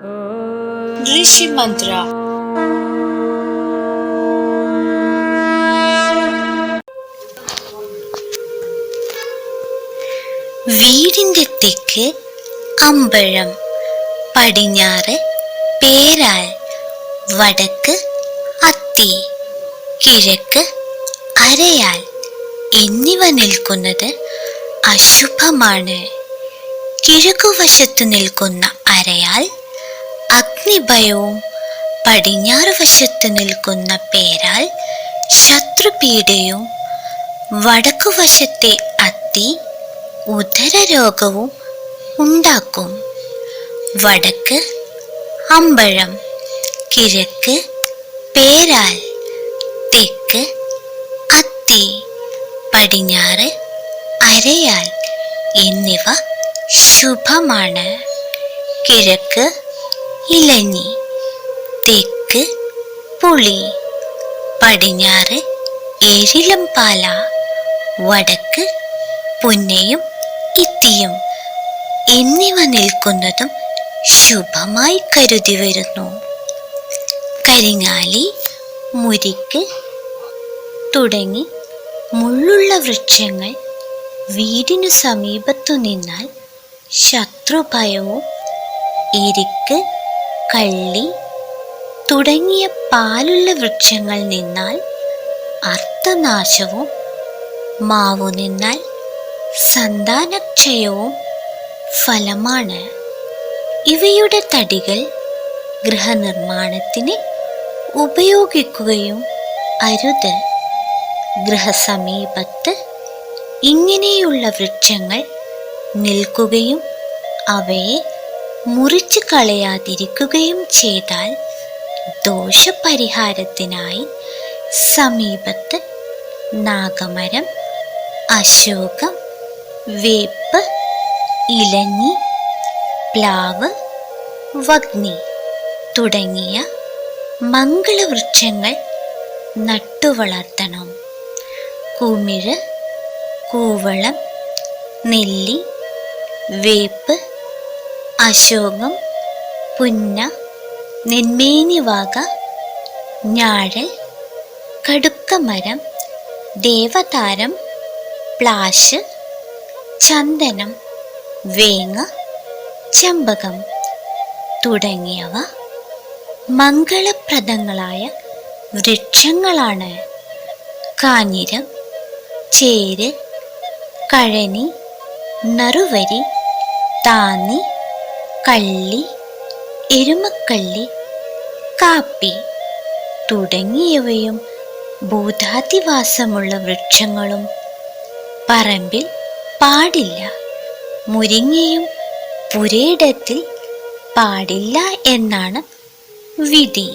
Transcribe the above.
ഋഷി मंत्र വീടിന്റെ തെക്ക് അമ്പഴം പടിഞ്ഞാറ് പേരാൽ വടക്ക് അത്തി കിഴക്ക് അരയാൽ എന്നിവ നിൽക്കുന്നത് അശുഭമാണ്. കിഴക്കുവശത്ത് നിൽക്കുന്ന അരയാൽ അഗ്നിഭയവും പടിഞ്ഞാറ് വശത്ത് നിൽക്കുന്ന പേരാൽ ശത്രുപീഡയും വടക്കുവശത്തെ അത്തി ഉദരരോഗവും ഉണ്ടാക്കും. വടക്ക് അമ്പഴം കിഴക്ക് പേരാൽ തെക്ക് അത്തി പടിഞ്ഞാറ് അരയാൽ എന്നിവ ശുഭമാണ്. കിഴക്ക് ഇലഞ്ഞി തെക്ക് പുളി പടിഞ്ഞാറ് ഏഴിലം പാല വടക്ക് പുന്നയും ഇത്തിയും എന്നിവ നിൽക്കുന്നതും ശുഭമായി കരുതി വരുന്നു. കരിങ്ങാലി മുരിക്ക് തുടങ്ങി മുള്ളുള്ള വൃക്ഷങ്ങൾ വീടിനു സമീപത്തു നിന്നാൽ ശത്രുഭയവും എരിക്ക് കള്ളി തുടങ്ങിയ പാലുള്ള വൃക്ഷങ്ങൾ നിന്നാൽ അർത്ഥനാശവും മാവു നിന്നാൽ സന്താനക്ഷയവും ഫലമാണ്. ഇവയുടെ തടികൾ ഗൃഹനിർമ്മാണത്തിന് ഉപയോഗിക്കുകയും അരുത്. ഗൃഹസമീപത്ത് ഇങ്ങനെയുള്ള വൃക്ഷങ്ങൾ നിൽക്കുകയും അവയെ മുറിച്ചു കളയാതിരിക്കുകയും ചെയ്താൽ ദോഷപരിഹാരത്തിനായി സമീപത്ത് നാഗമരം അശോകം വേപ്പ് ഇലഞ്ഞി പ്ലാവ് വഗ്നി തുടങ്ങിയ മംഗളവൃക്ഷങ്ങൾ നട്ടുവളർത്തണം. കുമിഴ് കൂവളം നെല്ലി വേപ്പ് അശോകം പുന്ന നെന്മേനിവാക ഞാഴൽ കടുക്കമരം ദേവതാരം പ്ലാശ് ചന്ദനം വേങ്ങ ചെമ്പകം തുടങ്ങിയവ മംഗളപ്രദങ്ങളായ വൃക്ഷങ്ങളാണ്. കാഞ്ഞിരം ചേര് കഴനി നറുവരി താന്നി കള്ളി എരുമക്കള്ളി കാപ്പി തുടങ്ങിയവയും ഭൂതാതിവാസമുള്ള വൃക്ഷങ്ങളും പറമ്പിൽ പാടില്ല. മുരിങ്ങയും പുരയിടത്തിൽ പാടില്ല എന്നാണ് വിധി.